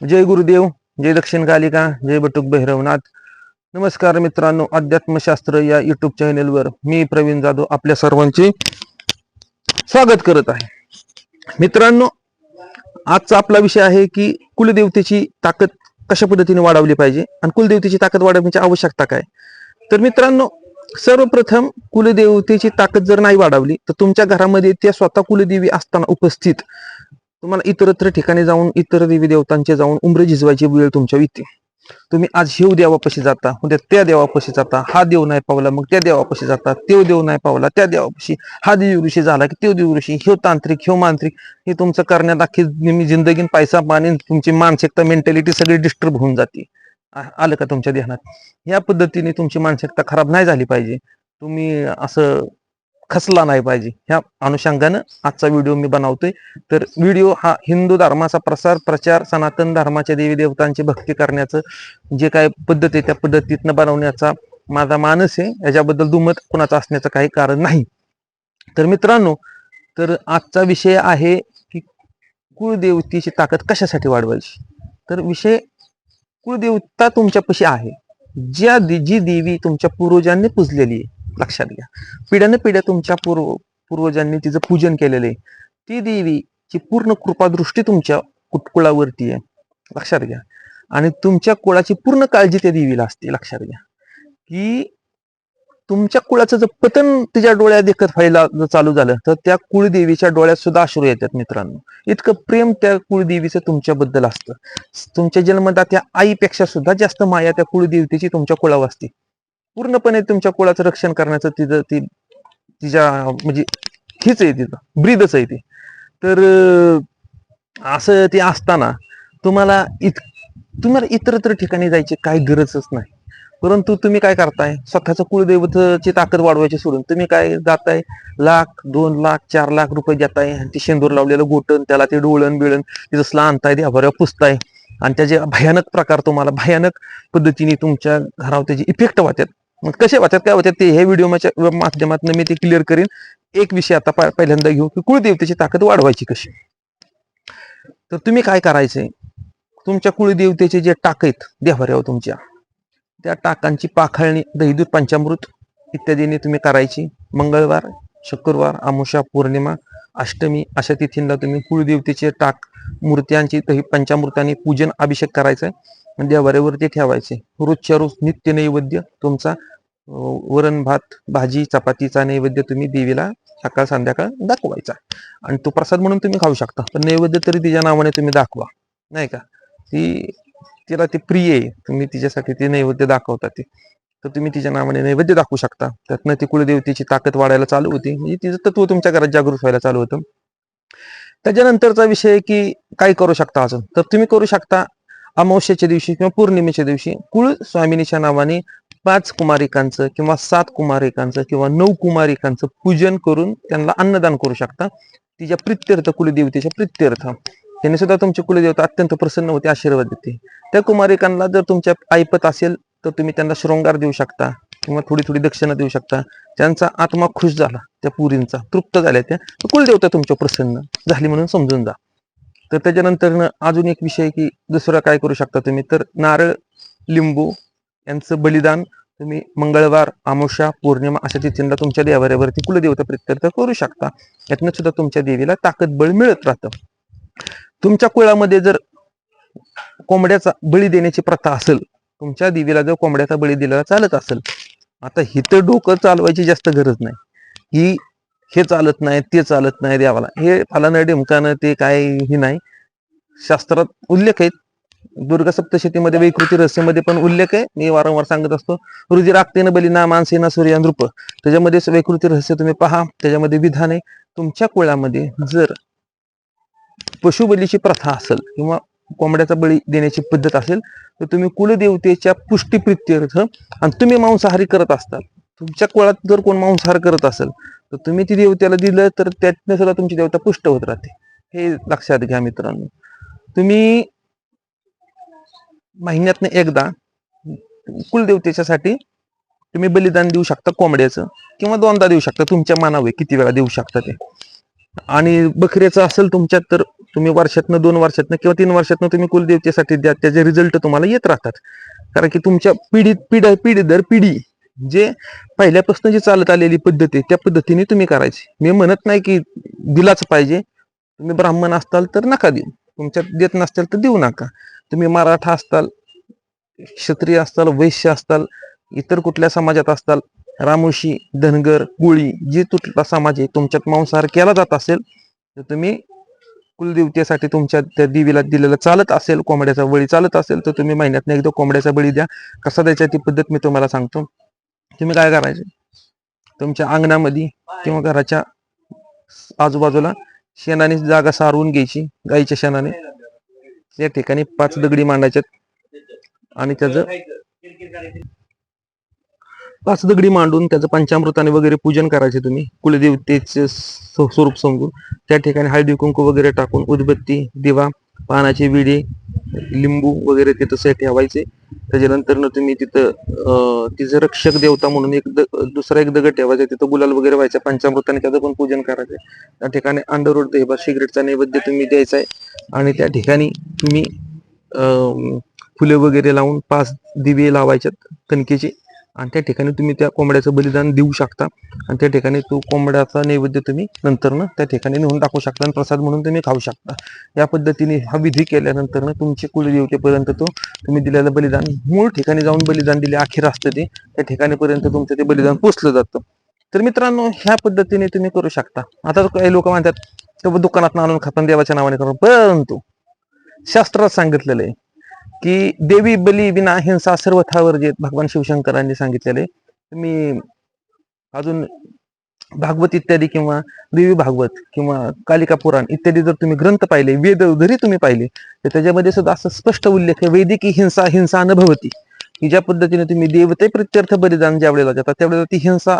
जय गुरुदेव जय दक्षिण कालिका जय बटुक भैरवनाथ. नमस्कार मित्रांनो अध्यात्मशास्त्र या युट्यूब चॅनेलवर मी प्रवीण जाधव आपल्या सर्वांचे स्वागत करत आहे. मित्रांनो आजचा आपला विषय आहे की कुलदेवतेची ताकद कशा पद्धतीने वाढवली पाहिजे आणि कुलदेवतेची ताकद वाढवण्याची आवश्यकता काय? तर मित्रांनो सर्वप्रथम कुलदेवतेची ताकद जर नाही वाढवली तर तुमच्या घरामध्ये त्या स्वतः कुलदेवी असताना उपस्थित तुम्हाला इतरत्र ठिकाणी जाऊन इतर देवी देवतांचे जाऊन उमरे झिजवायची वेळ तुमच्या येते तुम्ही आज हेव देवापाशी जाता उद्या त्या देवापाशी जाता हा देव नाही पावला मग त्या देवापाशी जाता तेव देव नाही पावला त्या देवापाशी हा देव ऋषी झाला की तेव देव ऋषी ह्यो तांत्रिक ह्यो मांत्रिक हे तुमचं करण्यात अख्खी नेहमी जिंदगीन पैसा पाणी तुमची मानसिकता मेंटॅलिटी सगळी डिस्टर्ब होऊन जाते. आ- आलं का तुमच्या ध्यानात? या पद्धतीने तुमची मानसिकता खराब नाही झाली पाहिजे. तुम्ही असं खचला नाही पाहिजे. ह्या अनुषंगानं आजचा व्हिडिओ मी बनवतोय. तर व्हिडिओ हा हिंदू धर्माचा प्रसार प्रचार सनातन धर्माच्या देवी देवतांची भक्ती करण्याचं जे काय पद्धत आहे त्या पद्धतीतनं बनवण्याचा माझा मानस आहे. याच्याबद्दल दुमत कुणाचं असण्याचं काही कारण नाही. तर मित्रांनो तर आजचा विषय आहे की कुळदेवतेची ताकद कशासाठी वाढवायची? तर विषय कुळदेवता तुमच्यापाशी आहे. ज्या जी देवी तुमच्या पूर्वजांनी पूजलेली आहे. लक्षात घ्या. पिढ्याने पिढ्या तुमच्या पूर्व पूर्वजांनी तिचं पूजन केलेलं आहे. ती देवीची पूर्ण कृपादृष्टी तुमच्या कुटकुळावरती आहे. लक्षात घ्या. आणि तुमच्या कुळाची पूर्ण काळजी त्या देवीला असते. लक्षात घ्या. की तुमच्या कुळाचं जर पतन तिच्या डोळ्यात देखत व्हायला जर चालू झालं तर त्या कुळदेवीच्या डोळ्यात सुद्धा अश्रू येतात मित्रांनो. इतकं प्रेम त्या कुळदेवीचं तुमच्याबद्दल असतं. तुमच्या जन्मदात्या आईपेक्षा सुद्धा जास्त माया त्या कुळदेवतेची तुमच्या कुळावर असते. पूर्णपणे तुमच्या कुळाचं रक्षण करण्याचं तिचं ती तिच्या म्हणजे हीच आहे तिचं ब्रीदच आहे ती. तर असं ते असताना तुम्हाला इत तुम्हाला इतरत्र ठिकाणी जायची काही गरजच नाही. परंतु तुम्ही काय करताय? स्वतःचं कुळदैवतची ताकद वाढवायची सोडून तुम्ही काय जाताय? लाख दोन लाख चार लाख रुपये देताय आणि ते शेंदूर लावलेलं गोटन त्याला ते डोळण बिळण ते तसलं आणताय ते भऱ्या पुसताय. आणि त्याचे भयानक प्रकार तुम्हाला भयानक पद्धतीने तुमच्या घरावर त्याचे इफेक्ट वाटतात कसे वाचत काय वाटतात ते हे व्हिडिओच्या माध्यमातून मी ते क्लिअर करीन. एक विषय आता पा- पहिल्यांदा घेऊ की कुळदेवतेची ताकद वाढवायची कशी? तर तुम्ही काय करायचंय? तुमच्या कुळदेवतेचे जे टाक आहेत देवाऱ्यावर तुमच्या त्या टाकांची पाखळणी दहीदूत पंचामृत इत्यादीने तुम्ही करायची. मंगळवार शुक्रवार अमावस्या पौर्णिमा अष्टमी अशा तिथींना तुम्ही कुळदेवतेचे टाक मूर्त्यांची दही पंचामृताने पूजन अभिषेक करायचा आहे देवाऱ्यावरती ठेवायचे. रोजच्या रोज नित्य नैवेद्य तुमचा वरण भात भाजी चपातीचा नैवेद्य तुम्ही देवीला सकाळ संध्याकाळ दाखवायचा. आणि तो प्रसाद म्हणून तुम्ही खाऊ शकता. पण नैवेद्य तरी तिच्या नावाने तुम्ही दाखवा. नाही का? ती तिला ते प्रिय आहे. तुम्ही तिच्यासाठी ते नैवेद्य दाखवता ते. तर तुम्ही तिच्या नावाने नैवेद्य दाखवू शकता. त्यातनं ती कुलदेवतेची ताकद वाढायला चालू होती. म्हणजे तिचं तत्व तुमच्या घरात जागृत व्हायला चालू होतं. त्याच्यानंतरचा विषय की काय करू शकता अजून? तर तुम्ही करू शकता अमावस्याच्या दिवशी किंवा पौर्णिमेच्या दिवशी कुळ स्वामिनीच्या नावाने पाच कुमारिकांचं किंवा सात कुमारिकांचं किंवा नऊ कुमारिकांचं पूजन करून त्यांना अन्नदान करू शकता. तिच्या प्रित्यर्थ कुलदेवतेच्या प्रित्यर्थ. त्याने सुद्धा तुमची कुलदेवता अत्यंत प्रसन्न होते आशीर्वाद देते. त्या कुमारिकांना जर तुमच्या ऐपत असेल तर तुम्ही त्यांना शृंगार देऊ शकता किंवा थोडी थोडी दक्षिणा देऊ शकता. त्यांचा आत्मा खुश झाला त्या पुरींचा. तृप्त झाल्या त्या. कुलदेवता तुमच्या प्रसन्न. झाली म्हणून समजून जा. तर त्याच्यानंतर अजून एक विषय की दुसरा काय करू शकता तुम्ही? तर नारळ लिंबू यांचं बलिदान तुम्ही मंगळवार अमावस्या पौर्णिमा अशा तिथींना तुमच्या देवाऱ्यावरती कुलदेवता प्रत्यर्थ करू शकता. यातनं सुद्धा तुमच्या देवीला ताकद बळ मिळत राहतं. तुमच्या कुळामध्ये जर कोंबड्याचा बळी देण्याची प्रथा असेल तुमच्या देवीला जर कोंबड्याचा बळी दिलेला चालत असेल आता हिथं डोकं चालवायची जास्त गरज नाही. ही हे चालत नाही ते चालत नाही देवाला हे फलानं डिमकानं ते काय हे नाही. शास्त्रात उल्लेख आहेत. दुर्गा सप्तशतीमध्ये वैकृती रहस्यमध्ये पण उल्लेख आहे. मी वारंवार सांगत असतो रुजी राखतेनं बलिना मानसेना सूर्या नृप. त्याच्यामध्ये वैकृती रहस्य तुम्ही पहा. त्याच्यामध्ये विधान आहे. तुमच्या कुळामध्ये जर पशुबलीची प्रथा असेल किंवा कोंबड्याचा बळी देण्याची पद्धत असेल तर तुम्ही कुलदेवतेच्या पुष्टीप्रित्यर्थ आणि तुम्ही मांसाहारी करत असताल तुमच्या कुळात जर कोण मांसाहार करत असेल तर तुम्ही ती देवतेला दिलं तर त्यातनं सुद्धा तुमची देवता पुष्ट होत राहते. हे लक्षात घ्या मित्रांनो. तुम्ही महिन्यातनं एकदा कुलदेवतेच्यासाठी तुम्ही बलिदान देऊ शकता कोंबड्याचं किंवा दोनदा देऊ शकता तुमच्या मनावर किती वेळा देऊ शकता ते. आणि बकऱ्याचं असेल तुमच्यात तर तुम्ही वर्षातनं दोन वर्षातनं किंवा तीन वर्षातनं तुम्ही कुलदेवतेसाठी द्या त्याचे रिझल्ट तुम्हाला येत राहतात. कारण की तुमच्या पिढीत पिढ पिढी दर पिढी जे पहिल्यापासून जी चालत आलेली पद्धत आहे त्या पद्धतीने तुम्ही करायची. मी म्हणत नाही की दिलाच पाहिजे. तुम्ही ब्राह्मण असताल तर नका देऊ. तुमच्यात देत नसताल तर देऊ नका. तुम्ही मराठा असताल क्षत्रिय असताल वैश्य असताल इतर कुठल्या समाजात असताल रामोशी धनगर कोळी जे तुटला समाज आहे तुमच्यात मांसाहार केला जात असेल तर तुम्ही कुलदेवतेसाठी तुमच्या त्या देवीला दिलेलं चालत असेल कोंबड्याचा बळी चालत असेल तर तुम्ही महिन्यातनं एकदा कोंबड्याचा बळी द्या. कसा द्यायचा ती पद्धत मी तुम्हाला सांगतो. तुम्ही काय करायचे? तुमच्या अंगणामध्ये किंवा घराच्या आजूबाजूला शेणाने जागा सारवून घ्यायची गाईच्या शेणाने. त्या ठिकाणी पाच दगडी मांडायच्यात आणि त्याचं पाच दगडी मांडून त्याचं पंचामृताने वगैरे पूजन करायचे तुम्ही. कुलदेवतेचे स्वरूप समजून. त्या ठिकाणी हळदी कुंकू वगैरे टाकून उदबत्ती दिवा पानाचे विडे लिंबू वगैरे तिथं से ठेवायचे. त्याच्यानंतर तुम्ही तिथं अं, तिचं रक्षक देवता म्हणून एक दुसरा एक दगड ठेवायचा तिथं गुलाल वगैरे व्हायचा. पंचामृताने त्याचं पण पूजन करायचं त्या ठिकाणी अंडररोड देवा सिगरेटचा नैवेद्य तुम्ही द्यायचा आहे. आणि त्या ठिकाणी तुम्ही फुले वगैरे लावून पाच दिवे लावायच्यात. कणकेचे आणि त्या ठिकाणी तुम्ही त्या कोंबड्याचं बलिदान देऊ शकता. आणि त्या ठिकाणी तो कोंबड्याचा नैवेद्य तुम्ही नंतर त्या ठिकाणी नेऊन टाकू शकता आणि प्रसाद म्हणून तुम्ही खाऊ शकता. या पद्धतीने हा विधी केल्यानंतर तुमचे कुलदेवतेपर्यंत तो तुम्ही दिलेलं बलिदान मूळ ठिकाणी जाऊन बलिदान दिले अखेर असतं ते त्या ठिकाणीपर्यंत तुमचं ते बलिदान पोचलं जातं. तर मित्रांनो ह्या पद्धतीने तुम्ही करू शकता. आता काही लोक म्हणतात तेव्हा दुकानात आणून खाताना देवाच्या नावाने करून. परंतु शास्त्रात सांगितलेलं आहे की देवी बली विना हिंसा सर्वथावर जे भगवान शिवशंकरांनी सांगितलेले तुम्ही अजून भागवत इत्यादी किंवा देवी भागवत किंवा कालिका पुराण इत्यादी जर तुम्ही ग्रंथ पाहिले वेद जरी तुम्ही पाहिले तर त्याच्यामध्ये सुद्धा असं स्पष्ट उल्लेख आहे वैदिकी हिंसा हिंसा अनुभवती. की ज्या पद्धतीने तुम्ही देवते प्रत्यर्थ बलिदान ज्या वेळेला जातात त्यावेळेला ती हिंसा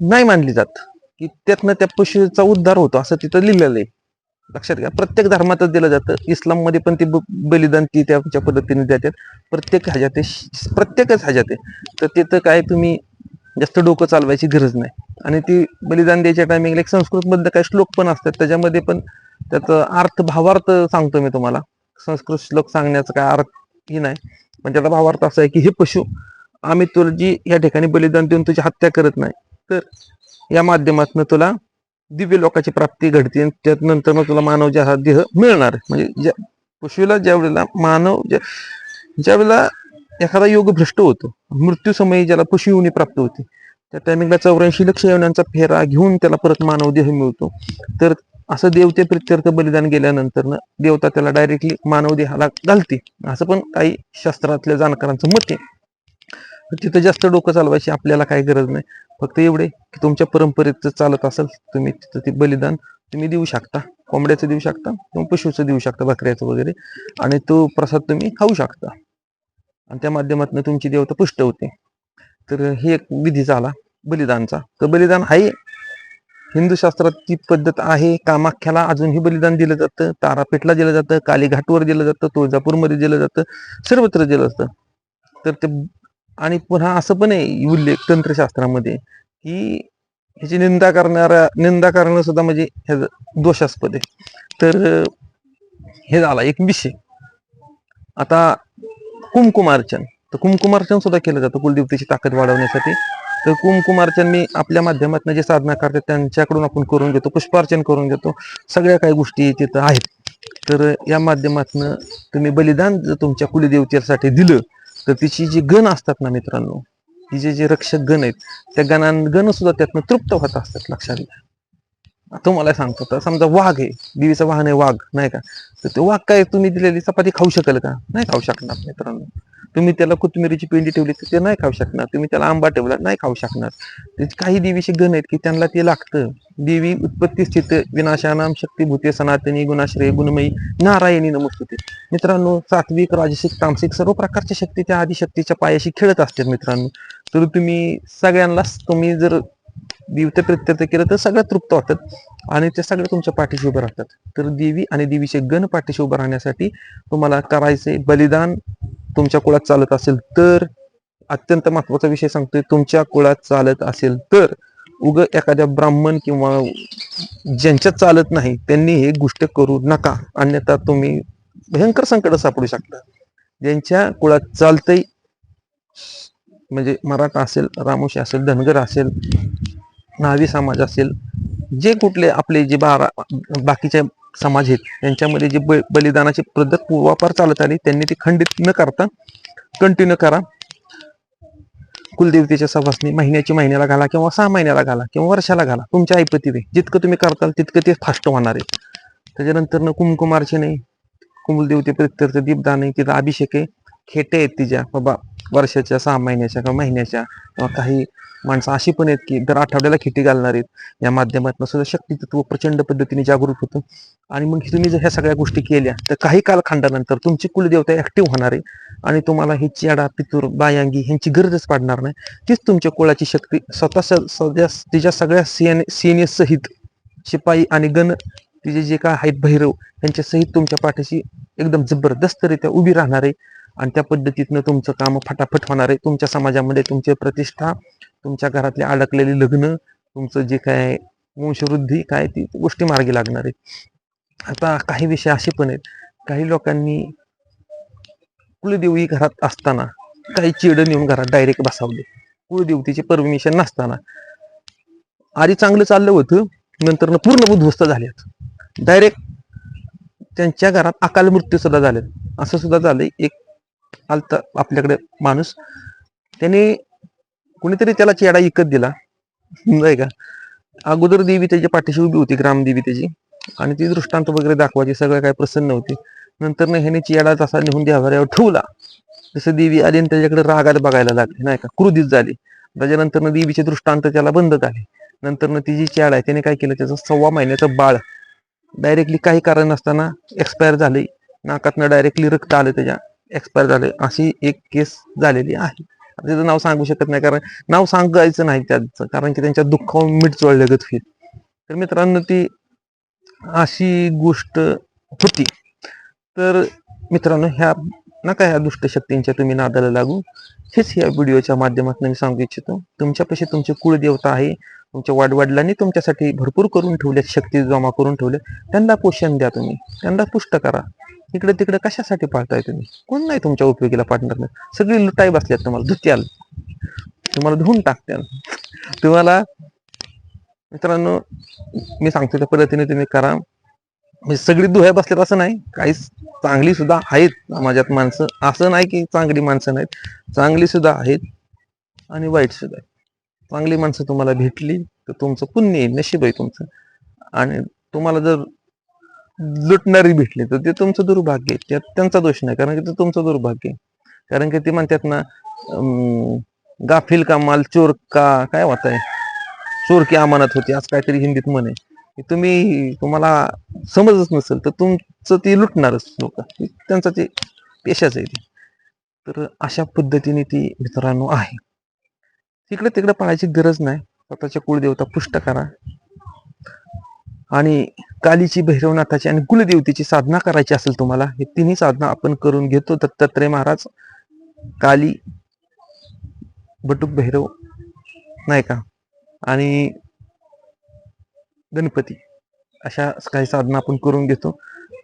नाही मानली जात. की त्यातनं त्या पशुचा उद्धार होतो असं तिथं लिहिलेलं आहे. लक्षात घ्या. प्रत्येक धर्मातच दिलं जातं. इस्लाममध्ये पण ते ब- बलिदान ती त्याच्या पद्धतीने देतात. प्रत्येक ह्याच्यात ते प्रत्येकच ह्याच्यात आहे. तर तिथं काय तुम्ही जास्त डोकं चालवायची गरज नाही. आणि ती बलिदान द्यायच्या टायमिंगला एक संस्कृतमधलं काही श्लोक पण असतात. त्याच्यामध्ये पण त्याचा अर्थ भावार्थ सांगतो मी तुम्हाला. संस्कृत श्लोक सांगण्याचा काय अर्थ ही नाही. पण त्याचा भावार्थ असा आहे की हे पशु आम्ही तुला जी या ठिकाणी बलिदान देऊन तुझी हत्या करत नाही तर या माध्यमातून तुला दिव्य लोकाची प्राप्ती घडते त्यात नंतर मग तुला मानव हा देह मिळणार म्हणजे ज्या पशुला ज्या वेळेला मानव ज्या ज्या वेळेला एखादा योग भ्रष्ट होतो मृत्यू समयी ज्याला पशुयोनी प्राप्त होते त्या टायमिंगला चौऱ्याऐंशी लक्ष येवण्यांचा फेरा घेऊन त्याला परत मानव देह मिळतो. तर असं देवते प्रित्यर्थ बलिदान गेल्यानंतर देवता त्याला डायरेक्टली मानव देहाला घालते. असं पण काही शास्त्रातल्या जाणकारांचं मत आहे. तिथं जास्त डोकं चालवायची आपल्याला काही गरज नाही. फक्त एवढे की तुमच्या परंपरेत जर चालत असेल तुम्ही तिथं ते बलिदान तुम्ही देऊ शकता. कोंबड्याचं देऊ शकता किंवा पशुचं देऊ शकता बकऱ्याचं वगैरे. आणि तो प्रसाद तुम्ही खाऊ शकता. आणि त्या माध्यमातून तुमची देवता पुष्ट होते. तर हे एक विधी झाला बलिदानचा. तर बलिदान आहे. हिंदू शास्त्रात ती पद्धत आहे कामाख्याला अजूनही बलिदान दिलं जातं. तारापीठला दिलं जातं कालीघाटवर दिलं जातं तुळजापूरमध्ये दिलं जातं सर्वत्र दिलं जातं. तर ते आणि पुन्हा असं पण आहे उल्लेख तंत्रशास्त्रामध्ये की ह्याची निंदा करणारा निंदा करणं सुद्धा म्हणजे ह्याचं दोषास्पद आहे. तर हे झाला एक विषय. आता कुमकुमार्चन. तर कुमकुमार्चन सुद्धा केलं जातं कुलदेवतेची ताकद वाढवण्यासाठी. तर कुमकुमार्चन मी आपल्या माध्यमातून जे साधना करतात त्यांच्याकडून आपण करून घेतो पुष्पार्चन करून घेतो. सगळ्या काही गोष्टी तिथं आहेत. तर या माध्यमातून तुम्ही बलिदान जर तुमच्या कुलदेवतेसाठी दिलं तर तिची जी गण असतात ना मित्रांनो तिचे जे रक्षक गण आहेत त्या गणां गण सुद्धा त्यातनं तृप्त होत असतात लक्षात घ्या. तुम्हाला सांगतो तर समजा वाघ आहे देवीचा वाहन आहे वाघ नाही का? तर ते वाघ काय तुम्ही दिलेली चपाती खाऊ शकेल का? नाही खाऊ शकणार मित्रांनो. तुम्ही त्याला कोथमिरीची पेंडी ठेवली तर ते नाही खाऊ शकणार. तुम्ही त्याला आंबा ठेवला नाही खाऊ शकणार. काही देवीचे गण आहेत की त्यांना ते लागतं. देवी उत्पत्ती स्थित विनाशानाम शक्ती भूते सनातनी गुणाश्रय गुणमयी नारायणी नमस्तुते. मित्रांनो सात्विक राजसिक तामसिक सर्व प्रकारच्या शक्ती त्या आदिशक्तीच्या पायाशी खेळत असतात मित्रांनो. तर तुम्ही सगळ्यांनाच तुम्ही जर देवते प्रत्यर्थ केलं तर सगळ्या तृप्त होतात आणि ते सगळ्या तुमच्या पाठीशी उभे राहतात. तर देवी आणि देवीचे गण पाठीशी उभं राहण्यासाठी तुम्हाला करायचे बलिदान तुमच्या कुळात चालत असेल तर अत्यंत महत्त्वाचा विषय सांगतोय तुमच्या कुळात चालत असेल तर उग एखाद्या ब्राह्मण किंवा ज्यांच्यात चालत नाही त्यांनी हे गोष्ट करू नका. अन्यथा तुम्ही भयंकर संकट सापडू शकता. ज्यांच्या कुळात चालतंय म्हणजे मराठा असेल रामोशी असेल धनगर असेल न्हावी समाज असेल जे कुठले आपले जे बारा बाकीच्या समाज आहेत. यांच्यामध्ये जे ब- बलिदानाची पद्धत वापर चालत आली त्यांनी ती खंडित न करता कंटिन्यू करा. कुलदेवतेच्या सभासनी महिन्याची महिन्याला घाला किंवा सहा महिन्याला घाला किंवा वर्षाला घाला. तुमच्या ऐपतीने जितकं तुम्ही करताल तितकं ते फास्ट होणार आहे. त्याच्यानंतर न नाही. कुलदेवते प्रत्यर्थ दीपदान आहे. तिथं अभिषेक आहे. खेटे आहेत तिच्या. बाबा वर्षाच्या सहा महिन्याच्या किंवा महिन्याच्या किंवा काही माणसं अशी पण आहेत की दर आठवड्याला खिटी घालणार आहेत. या माध्यमातून सुद्धा शक्तितत्व प्रचंड पद्धतीने जागृत होतं. आणि मग तुम्ही जर ह्या सगळ्या गोष्टी केल्या तर काही कालखंडानंतर तुमची कुलदेवता ऍक्टिव्ह होणार आहे. आणि तुम्हाला ही चेडा पितूर बायांगी ह्यांची गरजच पडणार नाही. तीच तुमच्या कुळाची शक्ती स्वतः स- सध्या तिच्या सगळ्या सीएन सीएनएस सहित शिपाई आणि गण तिचे जे काय आहेत भैरव यांच्या सहित तुमच्या पाठीशी एकदम जबरदस्तरित्या उभी राहणार आहे. आणि त्या पद्धतीतनं तुमचं काम फटाफट होणार आहे. तुमच्या समाजामध्ये तुमची प्रतिष्ठा तुमच्या घरातले अडकलेली लग्न तुमचं जे काय वंशवृद्धी काय ती गोष्टी मार्गी लागणार आहे आता काही विषय असे पण आहेत. काही लोकांनी कुलदेवी घरात असताना काही चिड नेऊन घरात डायरेक्ट बसावले. कुलदेवतीचे परमिशन नसताना. आधी चांगलं चाललं होतं नंतर पूर्ण उद्ध्वस्त झाल्यात डायरेक्ट त्यांच्या घरात अकाल मृत्यू सुद्धा झाले असं सुद्धा झालंय. एक आलता आपल्याकडे माणूस. त्याने कुणीतरी त्याला चेडा इकत दिला. नाही का? अगोदर देवी त्याच्या पाठीशी उभी होती ग्रामदेवी त्याची. आणि ती दृष्टांत वगैरे दाखवायची सगळं काय प्रसन्न होती. नंतर ह्याने चेडा तसा लिहून देवाऱ्यावर ठेवला. जसं देवी आली आणि त्याच्याकडे रागात बघायला लागली नाही का? क्रोधित झाली. त्याच्यानंतर देवीचे दृष्टांत त्याला बंद झाले. नंतर ती जी चॅड आहे त्याने काय केलं? त्याचं सव्वा महिन्याचं बाळ डायरेक्टली काही कारण नसताना एक्सपायर झाले. नाकातनं डायरेक्टली रक्त आलं त्याच्या. एक्सपायर झाले. अशी एक केस झालेली आहे. त्याचं नाव सांगू शकत नाही कारण नाव सांगायचं नाही त्याचं कारण की त्यांच्या दुःखावर मीठ चोळलं होईल तर मित्रांनो ती अशी गोष्ट होती. तर मित्रांनो ह्या नका ह्या दुष्ट शक्तींच्या तुम्ही नादाला लागू. हेच या व्हिडिओच्या माध्यमातून मी सांगू इच्छितो. तुमच्यापाशी तुमची कुळदेवता आहे तुमच्या वाडवडिलांनी तुमच्यासाठी भरपूर करून ठेवल्या शक्ती जमा करून ठेवल्या त्यांना पोषण द्या तुम्ही. त्यांना पुष्ट करा. इकडे तिकडे कशासाठी पाळताय तुम्ही? कोण नाही तुमच्या उपयोगीला पार्टनर नाही. सगळी लुटाई बसल्यात तुम्हाला धुत्याल तुम्हाला धुवून टाकत्याल तुम्हाला मित्रांनो मी सांगतो त्या पद्धतीने तुम्ही करा. म्हणजे सगळी दुह्या बसल्यात असं नाही. काही चांगली सुद्धा आहेत समाजात माणसं. असं नाही की चांगली माणसं नाहीत. चांगली सुद्धा आहेत आणि वाईट सुद्धा आहेत. चांगली माणसं तुम्हाला भेटली तर तुमचं पुण्य नशीब आहे तुमचं. आणि तुम्हाला जर लुटणारी भेटली. तर ते तुमचं दुर्भाग्य त्यात त्यांचा दोष नाही. कारण की ते तुमचं दुर्भाग्य कारण की ते म्हणतात ना गाफिल का माल चोर का काय होत आहे? चोर की अमानत होती. आज काहीतरी हिंदीत म्हणे की तुम्ही तुम्हाला समजच नसेल तर तुमचं ती लुटणारच लोक. त्यांचा ते पेशाच आहे ते. तर अशा पद्धतीने ती मित्रांनो आहे. तिकडे तिकडे पाळायची गरज नाही. स्वतःच्या कुळदेवता पुष्ट करा. आणि कालीची भैरवनाथाची आणि कुलदेवतेची साधना करायची असेल तुम्हाला हे तिन्ही साधना आपण करून घेतो. दत्तात्रय महाराज काली बटुक भैरव नाही का? आणि गणपती अशा काही साधना आपण करून घेतो.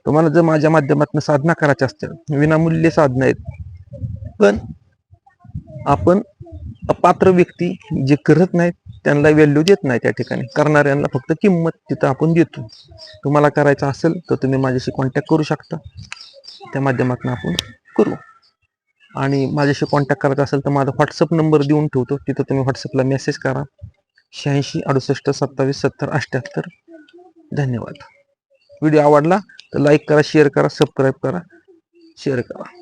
तुम्हाला जर माझ्या माध्यमातून साधना करायच्या असतील विनामूल्य साधना आहेत पण आपण अपात्र व्यक्ती जे करत नाहीत त्यांना व्हॅल्यू देत नाही त्या ठिकाणी. करणाऱ्यांना फक्त किंमत तिथं आपण देतो. तुम्हाला करायचं असेल तर तुम्ही माझ्याशी कॉन्टॅक्ट करू शकता. त्या माध्यमातून आपण करू. आणि माझ्याशी कॉन्टॅक्ट करायचा असेल तर माझा व्हॉट्सअप नंबर देऊन ठेवतो. तिथं तुम्ही व्हॉट्सअपला मेसेज करा. शहाऐंशी अडुसष्ट सत्तावीस सत्तर अठ्ठ्याहत्तर धन्यवाद. व्हिडिओ आवडला तर लाईक करा शेअर करा सबस्क्राईब करा शेअर करा.